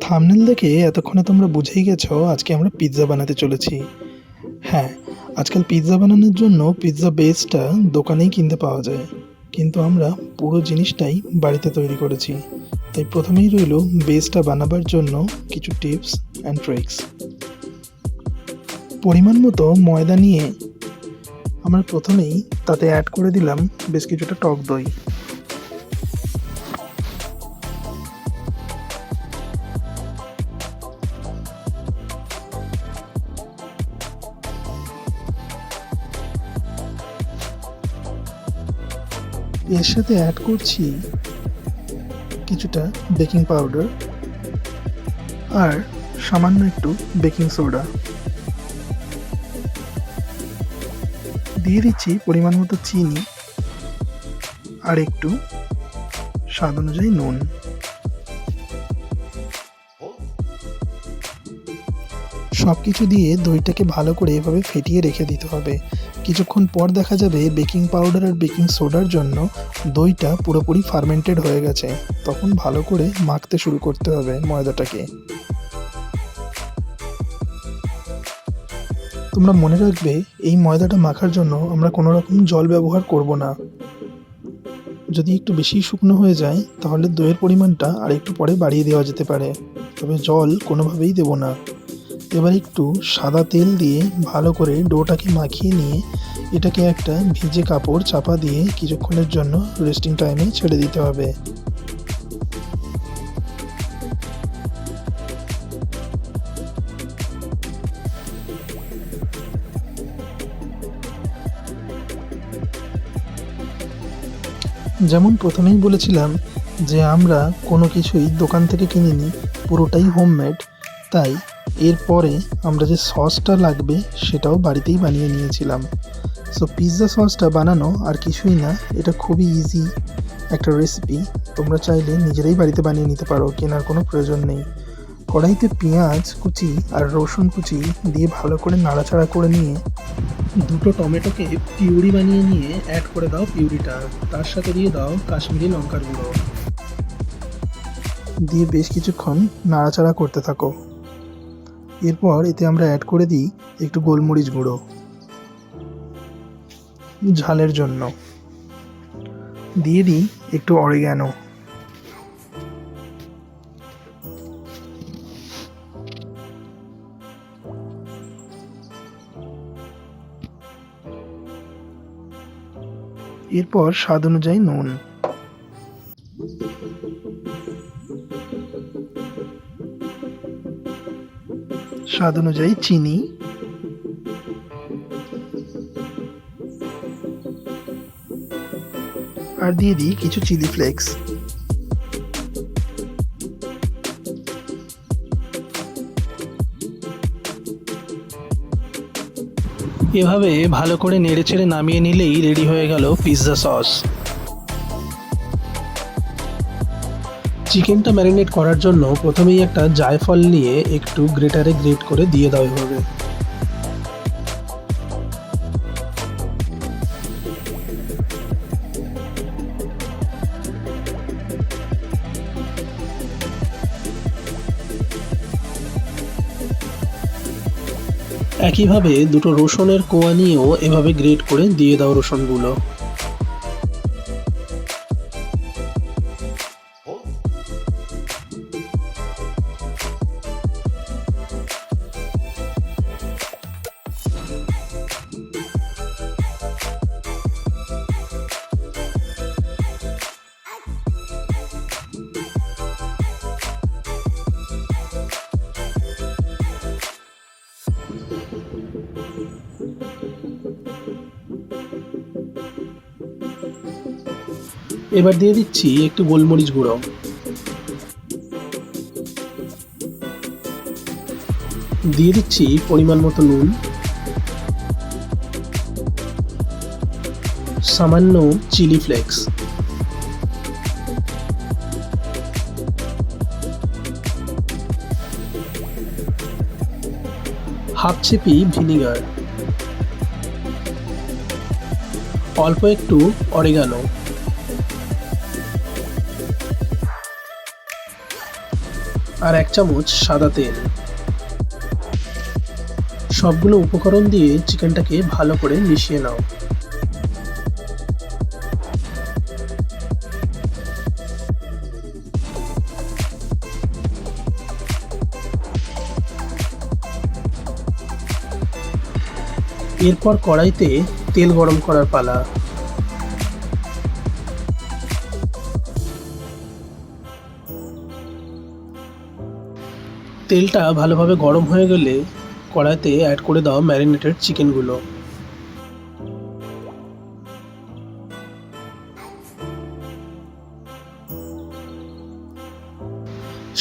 Thumbnail দেখে এতক্ষণে তোমরা বুঝেই গেছো আজকে আমরা পিৎজা বানাতে চলেছি। হ্যাঁ আজকাল পিৎজা বানানোর জন্য পিৎজা বেসটা দোকানেই কিনতে পাওয়া যায়। কিন্তু আমরা পুরো জিনিসটাই বাড়িতে তৈরি করেছি। তাই প্রথমেই রইল বেসটা বানাবার জন্য কিছু টিপস অ্যান্ড ট্রিক্স। পরিমাণ মতো ময়দা নিয়ে আমরা প্রথমেই তাতে অ্যাড করে দিলাম বেশ কিছুটা টক দই। এর সাথে অ্যাড করছি কিছুটা বেকিং পাউডার আর সামান্য একটু বেকিং সোডা দিয়ে দিচ্ছি পরিমাণ মতো চিনি আর একটু স্বাদ অনুযায়ী নুন। সব কিছু দিয়ে দইটাকে ভালো করে এভাবে ফেটিয়ে রেখে দিতে হবে। কিছুক্ষণ পর দেখা যাবে বেকিং পাউডার আর বেকিং সোডার জন্য দইটা পুরোপুরি ফার্মেন্টেড হয়ে গেছে। তখন ভালো করে মাখতে শুরু করতে হবে ময়দাটাকে। তোমরা মনে রাখবে, এই ময়দাটা মাখার জন্য আমরা কোনো রকম জল ব্যবহার করব না। যদি একটু বেশি শুকনো হয়ে যায়, তাহলে দইয়ের পরিমাণটা আর একটু পরে বাড়িয়ে দেওয়া যেতে পারে। তবে জল কোনোভাবেই দেব না। এবার একটু সাদা তেল দিয়ে ভালো করে ডোটাকে মাখিয়ে নিয়ে এটাকে একটা ভিজে কাপড় চাপা দিয়ে কিছুক্ষণের জন্য রেস্টিং টাইমে ছেড়ে দিতে হবে। যেমন প্রথমেই বলেছিলাম যে আমরা কোনো কিছুই দোকান থেকে কিনিনি, পুরোটাই হোমমেড তাই এরপরে আমরা যে সসটা লাগবে সেটাও বাড়িতেই বানিয়ে নিয়েছিলাম। সো পিৎজা সসটা বানানো আর কিছুই না, এটা খুবই ইজি একটা রেসিপি তোমরা চাইলে নিজেরাই বাড়িতে বানিয়ে নিতে পারো, কেনার কোনো প্রয়োজন নেই। কড়াইতে পেঁয়াজ কুচি আর রসুন কুচি দিয়ে ভালো করে নাড়াচাড়া করে নিয়ে দুটো টমেটোকে পিউরি বানিয়ে নিয়ে অ্যাড করে দাও পিউরিটা। তার সাথে দিয়ে দাও কাশ্মীরি লঙ্কার গুঁড়ো। দিয়ে বেশ কিছুক্ষণ নাড়াচাড়া করতে থাকো। এরপর এতে আমরা অ্যাড করে দিই একটু গোলমরিচ গুঁড়ো। ঝালের জন্য। দিয়ে দিই একটু অরিগ্যানো এরপর স্বাদ অনুযায়ী নুন। স্বাদ অনুযায়ী চিনি। আর দিয়ে দিই কিছু চিলি ফ্লেক্স। এভাবে ভালো করে নেড়ে নেড়েচেড়ে নামিয়ে নিলেই রেডি হয়ে গেল পিৎজা সস। চিকেনটা ম্যারিনেট করার জন্য প্রথমেই একটা জায়ফল নিয়ে একটু গ্রেটারে গ্রেট করে দিয়ে দাও এভাবে একইভাবে দুটো রসুনের কোয়া নিয়েও এভাবে গ্রেট করে দিয়ে দাও রসুনগুলো। এবার দিয়ে দিচ্ছি একটু গোলমরিচ গুঁড়ো। দিয়ে দিচ্ছি পরিমাণ মতো নুন। সামান্য চিলি ফ্লেক্স। হাফ চেপি ভিনিগার। অল্প একটু অরিগানো। আর এক চামচ সাদা তেল। সবগুলো উপকরণ দিয়ে চিকেনটাকে ভালো করে মিশিয়ে নাও। এরপর কড়াইতে তেল গরম করার পালা। তেলটা ভালোভাবে গরম হয়ে গেলে কড়াইতে অ্যাড করে দাও ম্যারিনেটেড চিকেনগুলো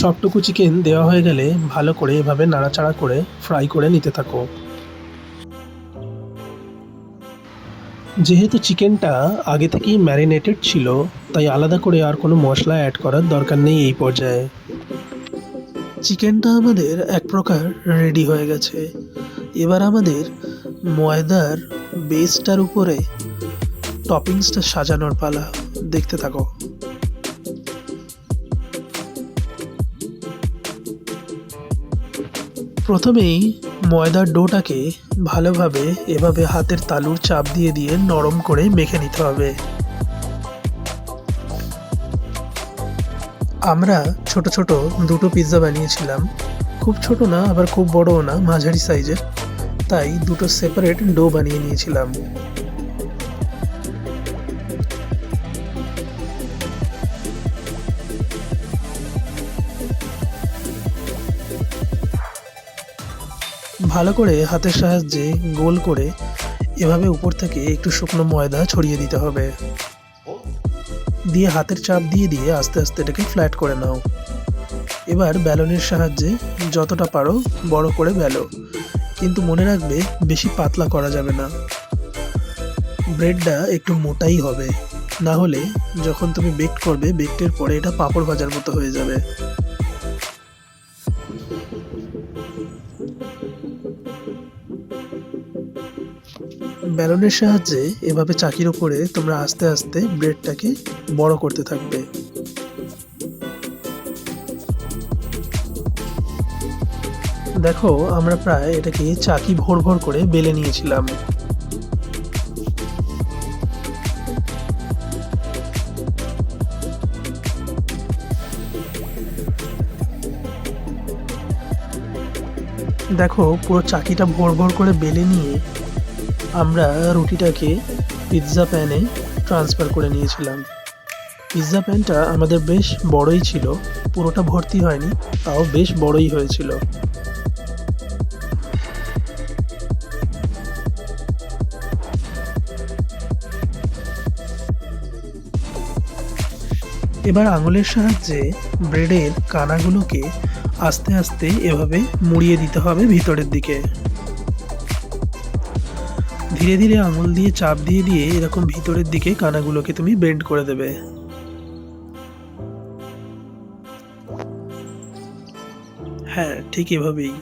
সবটুকু চিকেন দেওয়া হয়ে গেলে ভালো করে এভাবে নাড়াচাড়া করে ফ্রাই করে নিতে থাকো। যেহেতু চিকেনটা আগে থেকেই ম্যারিনেটেড ছিল, তাই আলাদা করে আর কোনো মশলা অ্যাড করার দরকার নেই এই পর্যায়ে। চিকেনটা আমাদের এক প্রকার রেডি হয়ে গেছে। এবার আমাদের ময়দার বেসটার উপরে টপিংসটা সাজানোর পালা দেখতে থাকো। প্রথমেই ময়দার ডোটাকে ভালোভাবে এভাবে হাতের তালুর চাপ দিয়ে দিয়ে নরম করে মেখে নিতে হবে। আমরা ছোট ছোট দুটো পিৎজা বানিয়েছিলাম। খুব ছোট না, আবার খুব বড়ও না, মাঝারি সাইজের। তাই দুটো সেপারেট ডো বানিয়ে নিয়েছিলাম। ভালো করে হাতের সাহায্যে গোল করে এভাবে উপর থেকে একটু শুকনো ময়দা ছড়িয়ে দিতে হবে। দিয়ে হাতের চাপ দিয়ে দিয়ে আস্তে আস্তে এটাকে ফ্ল্যাট করে নাও। এবার ব্যালনের সাহায্যে যতটা পারো বড় করে বেলো। কিন্তু মনে রাখবে, বেশি পাতলা করা যাবে না। ব্রেডটা একটু মোটাই হবে। না হলে যখন তুমি বেক করবে বেকটের পরে এটা পাঁপড় ভাজার মতো হয়ে যাবে। ব্যালনের সাহায্যে এভাবে চাকির ওপরে তোমরা আস্তে আস্তে ব্রেডটাকে বড় করতে থাকবে। দেখো, আমরা প্রায় এটাকে চাকি ভোর ভোর করে বেলে নিয়েছিলাম। দেখো, পুরো চাকিটা ভোর ভোর করে বেলে নিয়ে আমরা রুটিটাকে পিৎজা প্যানে ট্রান্সফার করে নিয়েছিলাম। পিৎজা প্যানটা আমাদের বেশ বড়ই ছিল, পুরোটা ভর্তি হয়নি, তাও বেশ বড়ই হয়েছিল। এবার আঙুলের সাহায্যে ব্রেডের কানাগুলোকে আস্তে আস্তে এভাবে মুড়িয়ে দিতে হবে ভিতরের দিকে। ধীরে ধীরে আঙুল দিয়ে চাপ দিয়ে দিয়ে এরকম ভিতরের দিকে কানাগুলোকে তুমি বেন্ড করে দেবে। হ্যাঁ ঠিক এভাবেই।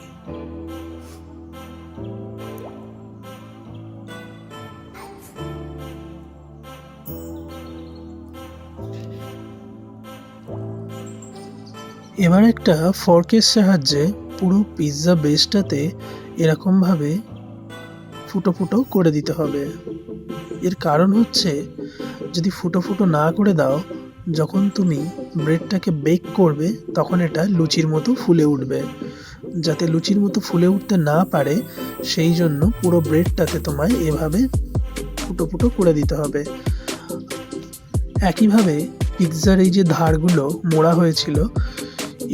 এবার একটা ফর্কের সাহায্যে পুরো পিৎজা বেসটাতে এরকমভাবে ফুটো ফুটো করে দিতে হবে। এর কারণ হচ্ছে, যদি ফুটো ফুটো না করে দাও, যখন তুমি ব্রেডটাকে বেক করবে, তখন এটা লুচির মতো ফুলে উঠবে। যাতে লুচির মতো ফুলে উঠতে না পারে, সেই জন্য পুরো ব্রেডটাতে তোমায় এভাবে ফুটো ফুটো করে দিতে হবে। একইভাবে পিৎজার এই যে ধারগুলো মোড়া হয়েছিল,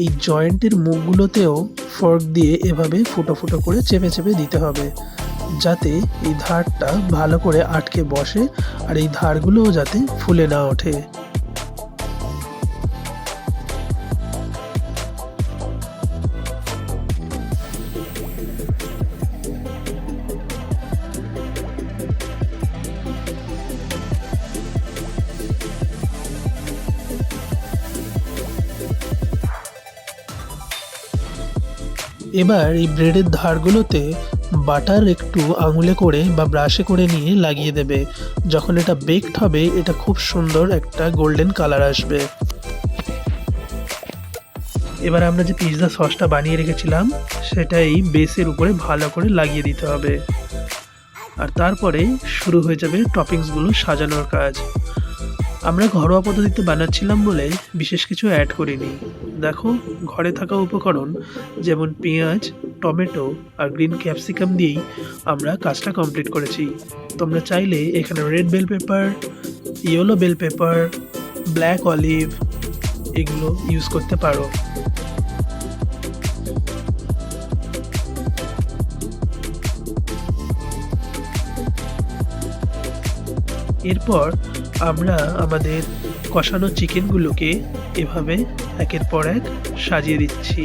এই জয়েন্টের মুখগুলোতেও ফর্ক দিয়ে এভাবে ফুটো ফুটো করে চেপে চেপে দিতে হবে। যাতে এই ধারটা ভালো করে আটকে বসে আর এই ধারগুলোও যাতে ফুলে না ওঠে। এবার এই ব্রেডের ধারগুলোতে বাটার একটু আঙুলে করে বা ব্রাশে করে নিয়ে লাগিয়ে দেবে। যখন এটা বেকড হবে, এটা খুব সুন্দর একটা গোল্ডেন কালার আসবে। এবার আমরা যে পিৎজা সসটা বানিয়ে রেখেছিলাম, সেটা এই বেসের উপরে ভালো করে লাগিয়ে দিতে হবে। আর তারপরে শুরু হয়ে যাবে টপিংসগুলো সাজানোর কাজ। আমরা ঘরোয়া পদ্ধতিতে বানাচ্ছিলাম বলে বিশেষ কিছু অ্যাড করিনি। দেখো, ঘরে থাকা উপকরণ যেমন পেঁয়াজ টমেটো আর গ্রিন ক্যাপসিকাম দিয়েই আমরা কাজটা কমপ্লিট করেছি। তোমরা চাইলে এখানে red bell pepper, yellow bell pepper, black olive এগুলো ইউজ করতে পারো। এরপর আমরা আমাদের কষানো চিকেনগুলোকে এভাবে একের পর এক সাজিয়ে দিচ্ছি।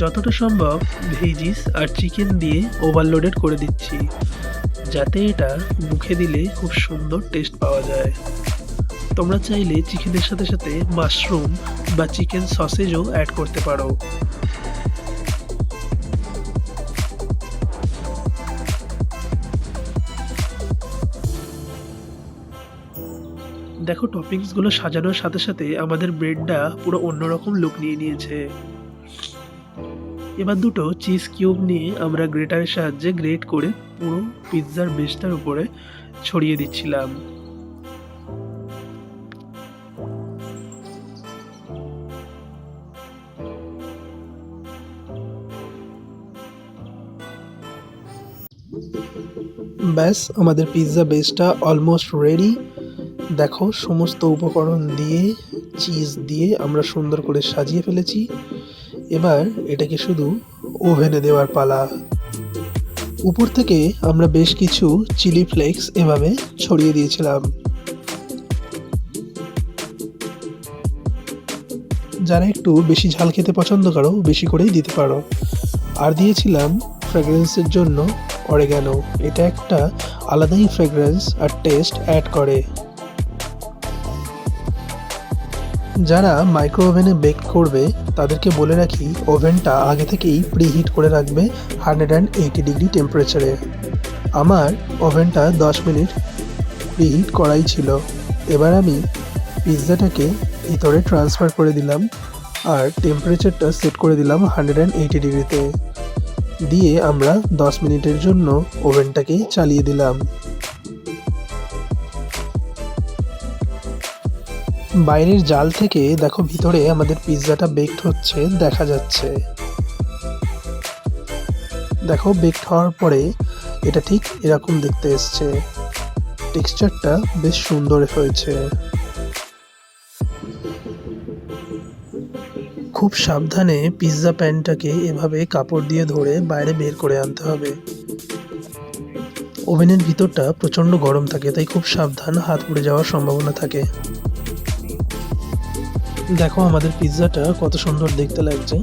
যতটা সম্ভব ভেজিস আর চিকেন দিয়ে ওভারলোডেড করে দিচ্ছি, যাতে এটা মুখে দিলে খুব সুন্দর টেস্ট পাওয়া যায়। তোমরা চাইলে চিকেনের সাথে সাথে মাশরুম বা চিকেন সসেজও অ্যাড করতে পারো। দেখো টপিংসগুলো সাজানোর সাথে সাথে আমাদের ব্রেডটা পুরো অন্যরকম লুক নিয়ে নিয়েছে। এবার দুটো চিজ কিউব নিয়ে আমরা গ্রেটারের সাহায্যে গ্রেট করে পুরো পিৎজার বেসটার উপরে ছড়িয়ে দিচ্ছিলাম। ব্যাস, আমাদের পিৎজা বেসটা অলমোস্ট রেডি দেখো, সমস্ত উপকরণ দিয়ে, চিজ দিয়ে আমরা সুন্দর করে সাজিয়ে ফেলেছি। এবার এটাকে শুধু ওভেনে দেওয়ার পালা। উপর থেকে আমরা বেশ কিছু চিলি ফ্লেক্স এভাবে ছড়িয়ে দিয়েছিলাম। যারা একটু বেশি ঝাল খেতে পছন্দ করো, বেশি করেই দিতে পারো। আর দিয়েছিলাম ফ্র্যাগ্রেন্সের জন্য অরেগানো। এটা একটা আলাদাই ফ্র্যাগ্রেন্স আর টেস্ট অ্যাড করে। যারা মাইক্রো ওভেনে বেক করবে, তাদেরকে বলে রাখি ওভেনটা আগে থেকেই প্রিহিট করে রাখবে হান্ড্রেড অ্যান্ড এইটি ডিগ্রি টেম্পারেচারে আমার ওভেনটা দশ মিনিট প্রিহিট করাই ছিল। এবার আমি পিৎজাটাকে ভিতরে ট্রান্সফার করে দিলাম আর টেম্পারেচারটা সেট করে দিলাম হান্ড্রেড অ্যান্ড এইটি ডিগ্রিতে দিয়ে আমরা দশ মিনিটের জন্য ওভেনটাকে চালিয়ে দিলাম। বাইরের জাল থেকে দেখো ভিতরে আমাদের পিৎজাটা বেকড হচ্ছে, দেখা যাচ্ছে। দেখো বেকড হওয়ার পরে এটা ঠিক এরকম দেখতে এসছে। টেক্সচারটা বেশ সুন্দর হয়েছে। খুব সাবধানে পিৎজা প্যানটাকে এভাবে কাপড় দিয়ে ধরে বাইরে বের করে আনতে হবে। ওভেনের ভিতরটা প্রচণ্ড গরম থাকে, তাই খুব সাবধান হাত পুড়ে যাওয়ার সম্ভাবনা থাকে। দেখো আমাদের পিৎজাটা কত সুন্দর দেখতে লাগছে।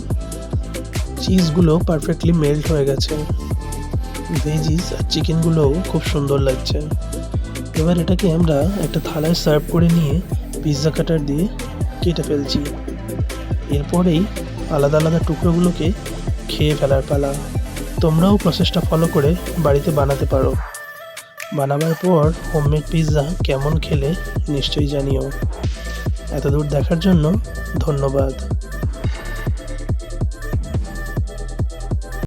চিজগুলো পারফেক্টলি মেল্ট হয়ে গেছে। ভেজিস আর চিকেনগুলোও খুব সুন্দর লাগছে। এবার এটাকে আমরা একটা থালায় সার্ভ করে নিয়ে পিৎজা কাটার দিয়ে কেটে ফেলছি। এরপরেই আলাদা আলাদা টুকরোগুলোকে খেয়ে ফেলার পালা। তোমরাও প্রসেসটা ফলো করে বাড়িতে বানাতে পারো। বানাবার পর হোমমেড পিৎজা কেমন খেলে নিশ্চয়ই জানিও। এতদূর দেখার জন্য ধন্যবাদ।